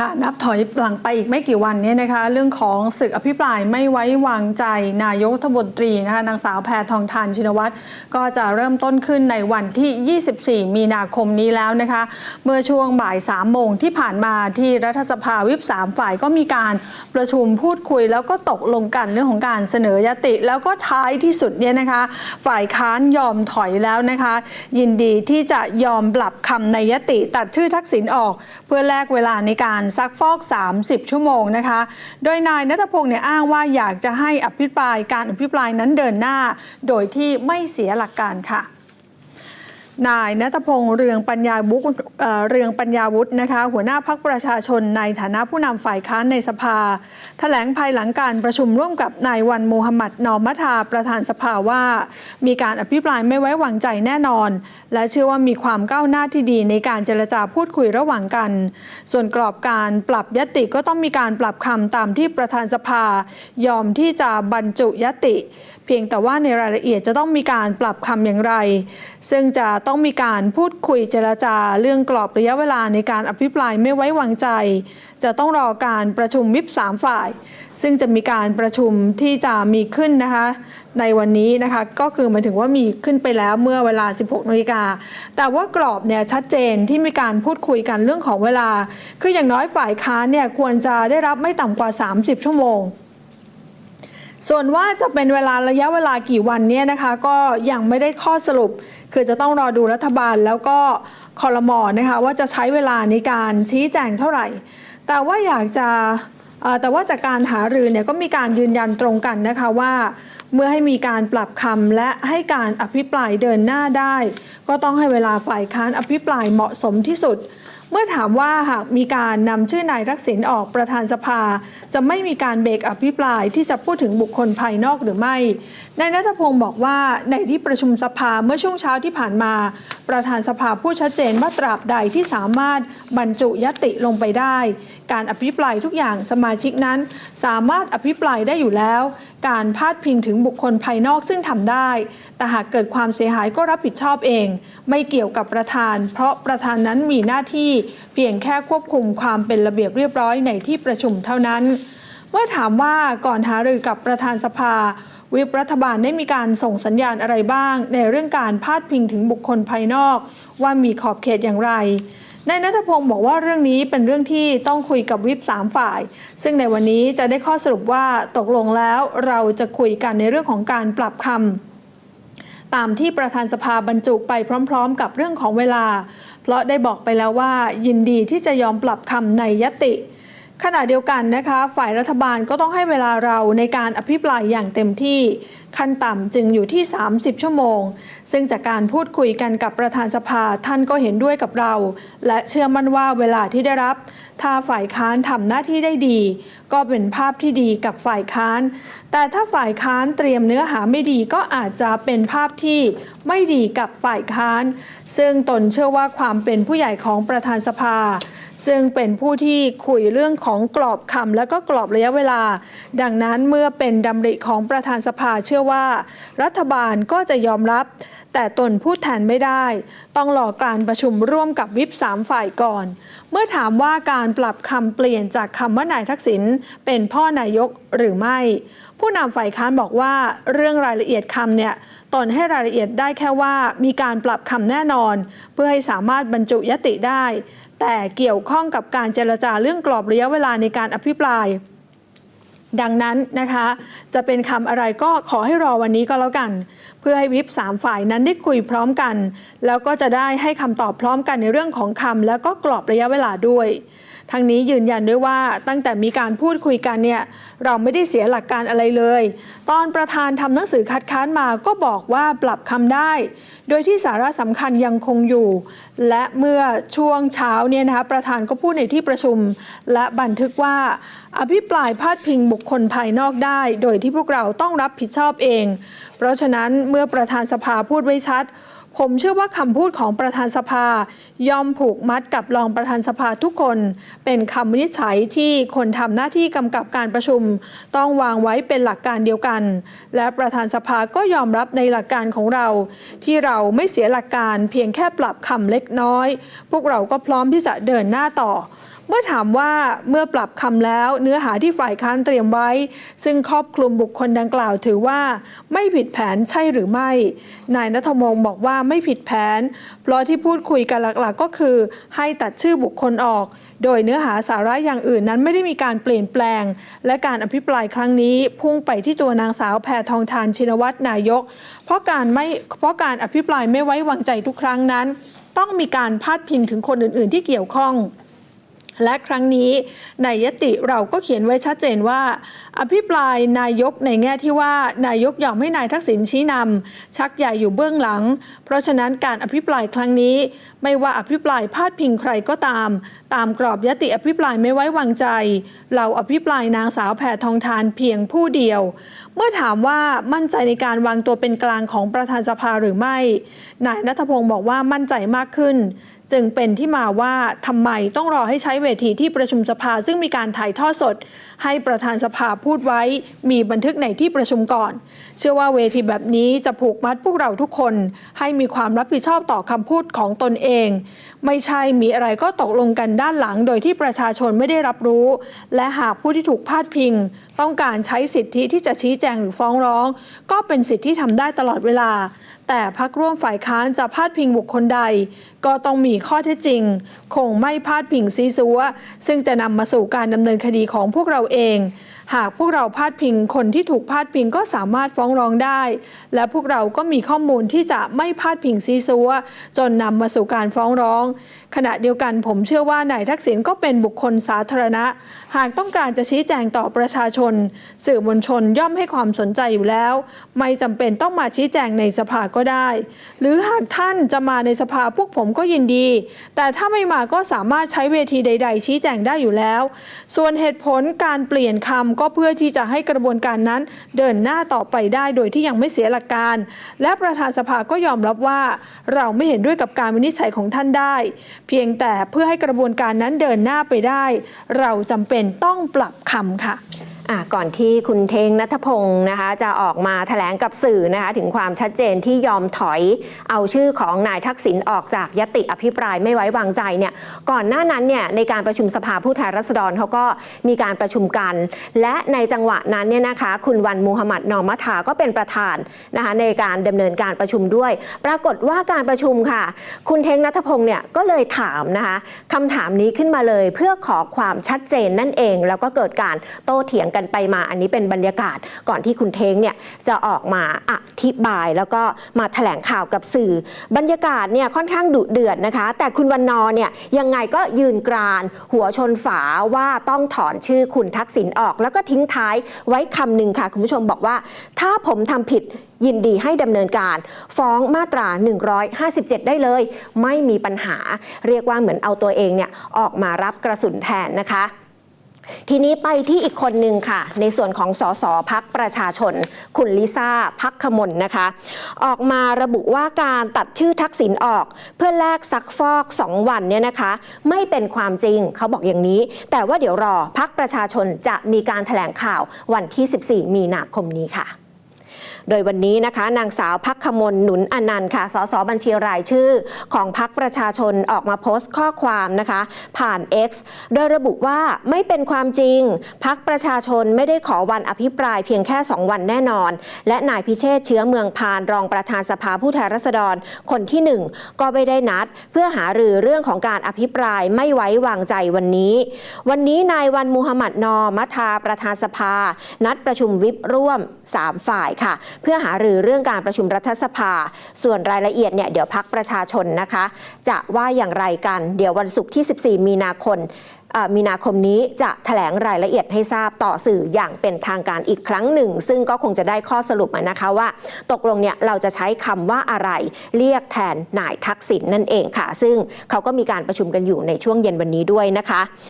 ค่ะนับถอยหลังไปอีกไม่กี่วันเนี้นะคะ เรื่องของศึกอภิปรายไม่ไว้วางใจนายกรัฐมนตรีนะคะนางสาวแพทองทานชินวัตรก็จะเริ่มต้นขึ้นในวันที่ 24 มีนาคมนี้แล้วนะคะ เมื่อช่วงบ่าย 3 โมงที่ผ่านมาที่รัฐสภาวิป 3 ฝ่ายก็มีการประชุมพูดคุย แล้วก็ตกลงกันเรื่องของการเสนอยติ แล้วก็ท้ายที่สุดเนี่ยนะคะ ฝ่ายค้านยอมถอยแล้วนะคะ ยินดีที่จะยอมปรับคำในยติตัดชื่อทักษิณออก เพื่อแลกเวลาในการซักฟอก 30 ชั่วโมงนะคะ โดยนายนัทพงศ์เนี่ยอ้างว่าอยากจะให้อภิปรายการอภิปรายนั้นเดินหน้า โดยที่ไม่เสียหลักการค่ะ นายนัทพงศ์เรืองปัญญาบุกเอ่อเรืองปัญญาวุฒินะคะ หัวหน้าพักประชาชนในฐานะผู้นำฝ่ายค้านในสภาแถลงภายหลังการประชุมร่วมกับนายวันมูฮัมหมัดนอมัทาประธานสภาว่า มีการอภิปรายไม่ไว้วางใจแน่นอน และเชื่อว่ามีความก้าวหน้าที่ดีในการเจรจาพูดคุยระหว่างกัน ส่วนกรอบการปรับยติก็ต้องมีการปรับคำตามที่ประธานสภายอมที่จะบรรจุยติ พียงแต่ว่าในรายละเอียดจะต้องมีการปรับคำอย่างไร ซึ่งจะต้องมีการพูดคุยเจรจาเรื่องกรอบระยะเวลาในการอภิปรายไม่ไว้วางใจ จะต้องรอการประชุมวิปสามฝ่าย ซึ่งจะมีการประชุมที่จะมีขึ้นนะคะในวันนี้นะคะก็คือหมายถึงว่ามีขึ้นไปแล้วเมื่อเวลา 16นาฬิกาแต่ว่ากรอบเนี่ยชัดเจนที่มีการพูดคุยกันเรื่องของเวลา คืออย่างน้อยฝ่ายค้านเนี่ยควรจะได้รับไม่ต่ำกว่า 30 ชั่วโมง ส่วนว่าจะเป็นเวลาระยะเวลากี่วันเนี่ยนะคะก็ยังไม่ได้ข้อสรุป คือจะต้องรอดูรัฐบาลแล้วก็คอรมอนะคะว่าจะใช้เวลาในการชี้แจงเท่าไหร่ แต่ว่าอยากจะแต่ว่าจากการหารือเนี่ยก็มีการยืนยันตรงกันนะคะว่าเมื่อให้มีการปรับคำและให้การอภิปรายเดินหน้าได้ ก็ต้องให้เวลาฝ่ายค้านอภิปรายเหมาะสมที่สุด เมื่อถามว่าหากมีการนำชื่อนายทักษิณออกประธานสภา จะไม่มีการเบรกอภิปรายที่จะพูดถึงบุคคลภายนอกหรือไม่นายนัทพงศ์บอกว่าในที่ประชุมสภาเมื่อช่วงเช้าที่ผ่านมา ประธานสภาพูดชัดเจนว่าตราบใดที่สามารถบรรจุยติลงไปได้ การอภิปรายทุกอย่างสมาชิกนั้น สามารถอภิปรายได้อยู่แล้ว การพาดพิงถึงบุคคลภายนอกซึ่งทำได้ แต่หากเกิดความเสียหายก็รับผิดชอบเอง ไม่เกี่ยวกับประธาน เพราะประธานนั้นมีหน้าที่ เพียงแค่ควบคุมความเป็นระเบียบเรียบร้อยในที่ประชุมเท่านั้น เมื่อถามว่าก่อนหารือกับประธานสภา วิปรัฐบาลได้มีการส่งสัญญาณอะไรบ้าง ในเรื่องการพาดพิงถึงบุคคลภายนอก ว่ามีขอบเขตอย่างไร นายนัทพงศ์บอกว่าเรื่องนี้เป็นเรื่องที่ต้องคุยกับวิปสามฝ่าย ซึ่งในวันนี้จะได้ข้อสรุปว่าตกลงแล้วเราจะคุยกันในเรื่องของการปรับคำตามที่ประธานสภาบรรจุไปพร้อม ๆ กับเรื่องของเวลา เพราะได้บอกไปแล้วว่า ยินดีที่จะยอมปรับคำในยติ ขณะเดียวกันนะคะ ฝ่ายรัฐบาลก็ต้องให้เวลาเราในการอภิปรายอย่างเต็มที่ขั้นต่ำจึงอยู่ที่ 30 ชั่วโมง ซึ่งจากการพูดคุยกันกับประธานสภาท่านก็เห็นด้วยกับเรา และเชื่อมั่นว่าเวลาที่ได้รับ ถ้าฝ่ายค้านทำหน้าที่ได้ดี ก็เป็นภาพที่ดีกับฝ่ายค้าน แต่ถ้าฝ่ายค้านเตรียมเนื้อหาไม่ดีก็อาจจะเป็นภาพที่ไม่ดีกับฝ่ายค้าน ซึ่งตนเชื่อว่าความเป็นผู้ใหญ่ของประธานสภา ซึ่งเป็นผู้ที่คุยเรื่องของกรอบคำและก็กรอบระยะเวลา ดังนั้นเมื่อเป็นดำริของประธานสภาเชื่อว่า รัฐบาลก็จะยอมรับ แต่ตนพูดแทนไม่ได้ ต้องรอการประชุมร่วมกับวิปสามฝ่ายก่อน เมื่อถามว่าการปรับคำเปลี่ยนจากคำว่านายทักษิณเป็นพ่อนายกหรือไม่ ผู้นำฝ่ายค้านบอกว่าเรื่องรายละเอียดคำเนี่ยตนให้รายละเอียดได้แค่ว่ามีการปรับคำแน่นอน เพื่อให้สามารถบรรจุยติได้ แต่เกี่ยวข้องกับการเจรจาเรื่องกรอบระยะเวลาในการอภิปราย ดังนั้นนะคะ จะเป็นคำอะไรก็ขอให้รอวันนี้ก็แล้วกัน เพื่อให้วิปสามฝ่ายนั้นได้คุยพร้อมกัน แล้วก็จะได้ให้คำตอบพร้อมกันในเรื่องของคำแล้วก็กรอบระยะเวลาด้วย ทั้งนี้ยืนยันด้วยว่าตั้งแต่มีการพูดคุยกันเนี่ยเราไม่ได้เสียหลักการอะไรเลย ตอนประธานทำหนังสือคัดค้านมาก็บอกว่าปรับคำได้ โดยที่สาระสำคัญยังคงอยู่ และเมื่อช่วงเช้าเนี่ยนะคะประธานก็พูดในที่ประชุม และบันทึกว่า อภิปรายพาดพิงบุคคลภายนอกได้ โดยที่พวกเราต้องรับผิดชอบเอง เพราะฉะนั้นเมื่อประธานสภาพูดไว้ชัด ผมเชื่อว่าคำพูดของประธานสภายอมผูกมัดกับรองประธานสภาทุกคน เป็นคำวินิจฉัยที่คนทำหน้าที่กำกับการประชุม ต้องวางไว้เป็นหลักการเดียวกัน และประธานสภาก็ยอมรับในหลักการของเรา ที่เราไม่เสียหลักการเพียงแค่ปรับคำเล็กน้อย พวกเราก็พร้อมที่จะเดินหน้าต่อ เมื่อถามว่าเมื่อปรับคำแล้วเนื้อหาที่ฝ่ายค้านเตรียมไว้ ซึ่งครอบคลุมบุคคลดังกล่าวถือว่าไม่ผิดแผนใช่หรือไม่ นายนัทมงศ์บอกว่าไม่ผิดแผน เพราะที่พูดคุยกันหลักๆ ก็คือ ให้ตัดชื่อบุคคลออก โดยเนื้อหาสาระอย่างอื่นนั้นไม่ได้มีการเปลี่ยนแปลง และการอภิปรายครั้งนี้ พุ่งไปที่ตัวนางสาวแพทองทานชินวัตรนายก เพราะการไม่เพราะการอภิปรายไม่ไว้วางใจทุกครั้งนั้น ต้องมีการพาดพิงถึงคนอื่น ๆ ที่เกี่ยวข้อง และครั้งนี้ในยติเราก็เขียนไว้ชัดเจนว่า อภิปรายนายกในแง่ที่ว่านายกยอมให้นายทักษิณชี้นำชักใหญ่อยู่เบื้องหลัง เพราะฉะนั้นการอภิปรายครั้งนี้ ไม่ว่าอภิปรายพาดพิงใครก็ตาม ตามกรอบยติอภิปรายไม่ไว้วางใจ เราอภิปรายนางสาวแพทองทานเพียงผู้เดียวเมื่อถามว่ามั่นใจในการวางตัวเป็นกลางของประธานสภาหรือไม่ นายนัทพงศ์บอกว่ามั่นใจมากขึ้น จึงเป็นที่มาว่าทำไมต้องรอให้ใช้เวทีที่ประชุมสภาซึ่งมีการถ่ายทอดสด ให้ประธานสภาพูดไว้ มีบันทึกในที่ประชุมก่อน เชื่อว่าเวทีแบบนี้จะผูกมัดพวกเราทุกคน ให้มีความรับผิดชอบต่อคำพูดของตนเองไม่ใช่มีอะไรก็ตกลงกันด้านหลังโดยที่ประชาชนไม่ได้รับรู้ และหากผู้ที่ถูกพาดพิง ต้องการใช้สิทธิที่จะชี้แจงหรือฟ้องร้อง ก็เป็นสิทธิที่ทำได้ตลอดเวลา แต่พักร่วมฝ่ายค้านจะพาดพิงบุคคลใดก็ต้องมีข้อเท็จจริง คงไม่พลาดพิงซีซัวซึ่งจะนำมาสู่การดำเนินคดีของพวกเราเอง หากพวกเราพาดพิงคนที่ถูกพาดพิงก็สามารถฟ้องร้องได้ และพวกเราก็มีข้อมูลที่จะไม่พาดพิงซีซัวจนนำมาสู่การฟ้องร้อง ขณะเดียวกันผมเชื่อว่านายทักษิณก็เป็นบุคคลสาธารณะ หากต้องการจะชี้แจงต่อประชาชน สื่อมวลชนย่อมให้ความสนใจอยู่แล้ว ไม่จำเป็นต้องมาชี้แจงในสภาก็ได้ หรือหากท่านจะมาในสภาพวกผมก็ยินดี แต่ถ้าไม่มาก็สามารถใช้เวทีใด ๆ ชี้แจงได้อยู่แล้ว ส่วนเหตุผลการเปลี่ยนคำก็เพื่อที่จะให้กระบวนการนั้นเดินหน้าต่อไปได้โดยที่ยังไม่เสียหลักการ และประธานสภาก็ยอมรับว่า เราไม่เห็นด้วยกับการวินิจฉัยของท่านได้ เพียงแต่เพื่อให้กระบวนการนั้นเดินหน้าไปได้ เราจำเป็นต้องปรับคำค่ะอะก่อนที่คุณเทงนัทพงศ์นะคะจะออกมาแถลงกับสื่อนะคะถึงความชัดเจนที่ยอมถอยเอาชื่อของนายทักษิณออกจากยติอภิปรายไม่ไว้วางใจเนี่ยก่อนหน้านั้นเนี่ยในการประชุมสภาผู้แทนราษฎรเขาก็มีการประชุมกัน และในจังหวะนั้นเนี่ยนะคะคุณวันมูฮัมหมัดนอมัทาก็เป็นประธานนะคะในการดำเนินการประชุมด้วย ปรากฏว่าการประชุมค่ะ คุณเทงนัทพงศ์เนี่ยก็เลยถามนะคะคำถามนี้ขึ้นมาเลยเพื่อขอความชัดเจนนั่นเอง แล้วก็เกิดการโต้เถียงกันไปมา อันนี้เป็นบรรยากาศก่อนที่คุณเทงเนี่ยจะออกมาอธิบายแล้วก็มาแถลงข่าวกับสื่อ บรรยากาศเนี่ยค่อนข้างดุเดือดนะคะ แต่คุณวันนอเนี่ยยังไงก็ยืนกราน หัวชนฝาว่าต้องถอนชื่อคุณทักษิณออก แล้วก็ทิ้งท้ายไว้คำหนึ่งค่ะ คุณผู้ชมบอกว่า ถ้าผมทำผิดยินดีให้ดำเนินการ ฟ้องมาตรา 157 ได้เลย ไม่มีปัญหา เรียกว่าเหมือนเอาตัวเองเนี่ยออกมารับกระสุนแทนนะคะ ทีนี้ไปที่อีกคนหนึ่งค่ะ ในส่วนของสสพักประชาชน คุณลิซ่าพักขมลนะคะ ออกมาระบุว่าการตัดชื่อทักษิณออก เพื่อแลกซักฟอก 2 วันเนี่ยนะคะ ไม่เป็นความจริงเขาบอกอย่างนี้ แต่ว่าเดี๋ยวรอพักประชาชนจะมีการแถลงข่าววันที่ 14 มีนาคมนี้ค่ะ โดยวันนี้นะคะ นางสาวพักขมลหนุนอนันต์ค่ะ สสบัญชีรายชื่อของพักประชาชนออกมาโพสต์ข้อความนะคะ ผ่าน X โดยระบุว่าไม่เป็นความจริง พักประชาชนไม่ได้ขอวันอภิปรายเพียงแค่ 2 วันแน่นอน และนายพิเชษเชื้อเมืองพานรองประธานสภาผู้แทนราษฎรคนที่ 1 ก็ไม่ได้นัด เพื่อหารือเรื่องของการอภิปรายไม่ไว้วางใจวันนี้ วันนี้นายวันมูฮัมหมัดนอมัทาประธานสภา นัดประชุมวิปร่วม 3 ฝ่ายค่ะเพื่อหารือเรื่องการประชุมรัฐสภา ส่วนรายละเอียดเนี่ยเดี๋ยวพักประชาชนนะคะ จะว่าอย่างไรกันเดี๋ยววันศุกร์ที่ 14 มีนาคมมีนาคมนี้จะแถลงรายละเอียดให้ทราบต่อสื่ออย่างเป็นทางการอีกครั้งหนึ่ง ซึ่งก็คงจะได้ข้อสรุปมานะคะว่า ตกลงเนี่ยเราจะใช้คำว่าอะไร เรียกแทนนายทักษิณนั่นเองค่ะ ซึ่งเขาก็มีการประชุมกันอยู่ในช่วงเย็นวันนี้ด้วยนะคะ